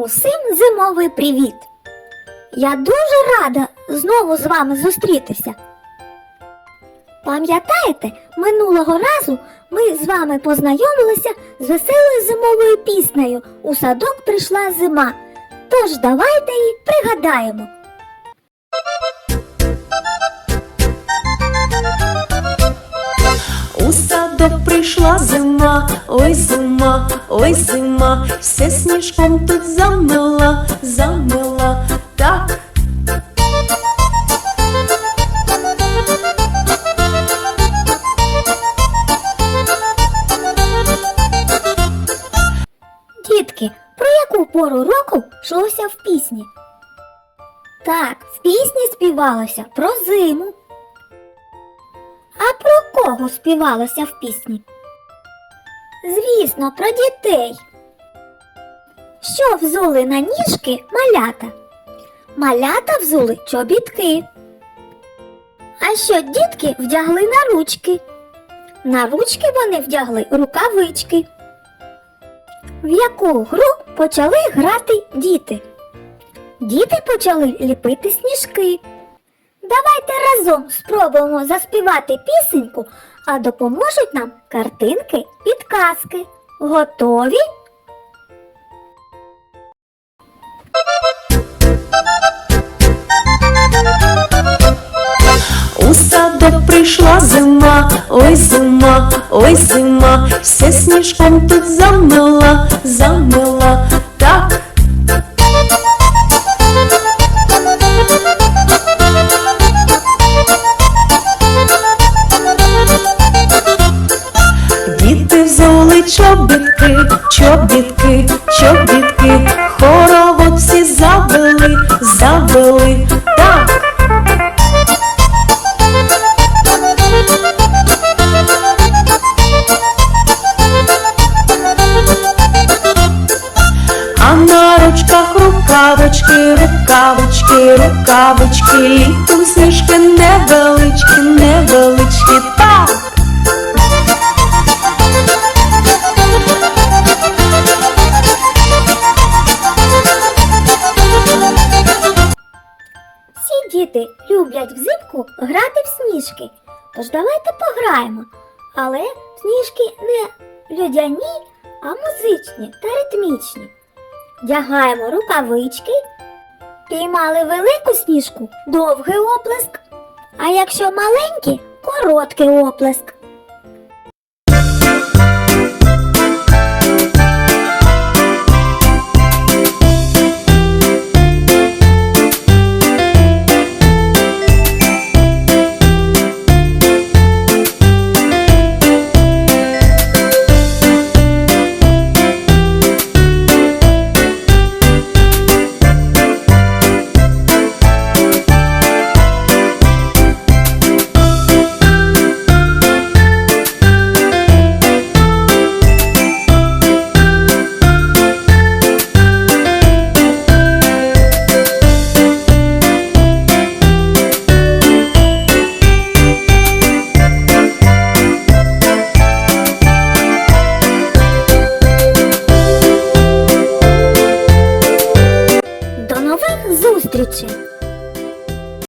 Усім зимовий привіт! Я дуже рада знову з вами зустрітися. Пам'ятаєте, минулого разу ми з вами познайомилися з веселою зимовою піснею У садок прийшла зима. Тож давайте її пригадаємо. Прийшла зима, ой зима, ой зима, все сніжком тут замила, замила, так. Дітки, про яку пору року йшлося в пісні? Так, в пісні співалося про зиму. А кого співалося в пісні? Звісно, про дітей. Що взули на ніжки малята? Малята взули чобітки. А що дітки вдягли на ручки? На ручки вони вдягли рукавички. В яку гру почали грати діти? Діти почали ліпити сніжки. Давайте разом спробуємо заспівати пісеньку, а допоможуть нам картинки, підказки. Готові? У садок прийшла зима, ой зима, ой зима, все сніжком тут замила, чобітки, чобітки, чобітки, хоровод всі забили, забили, так. А на ручках рукавички, рукавички, рукавички, літом сніжки невеличкі, невеличкі, так. Діти люблять взимку грати в сніжки. Тож давайте пограємо. Але сніжки не льодяні, а музичні та ритмічні. Дягаємо рукавички, піймали велику сніжку довгий оплеск. А якщо маленькі короткий оплеск.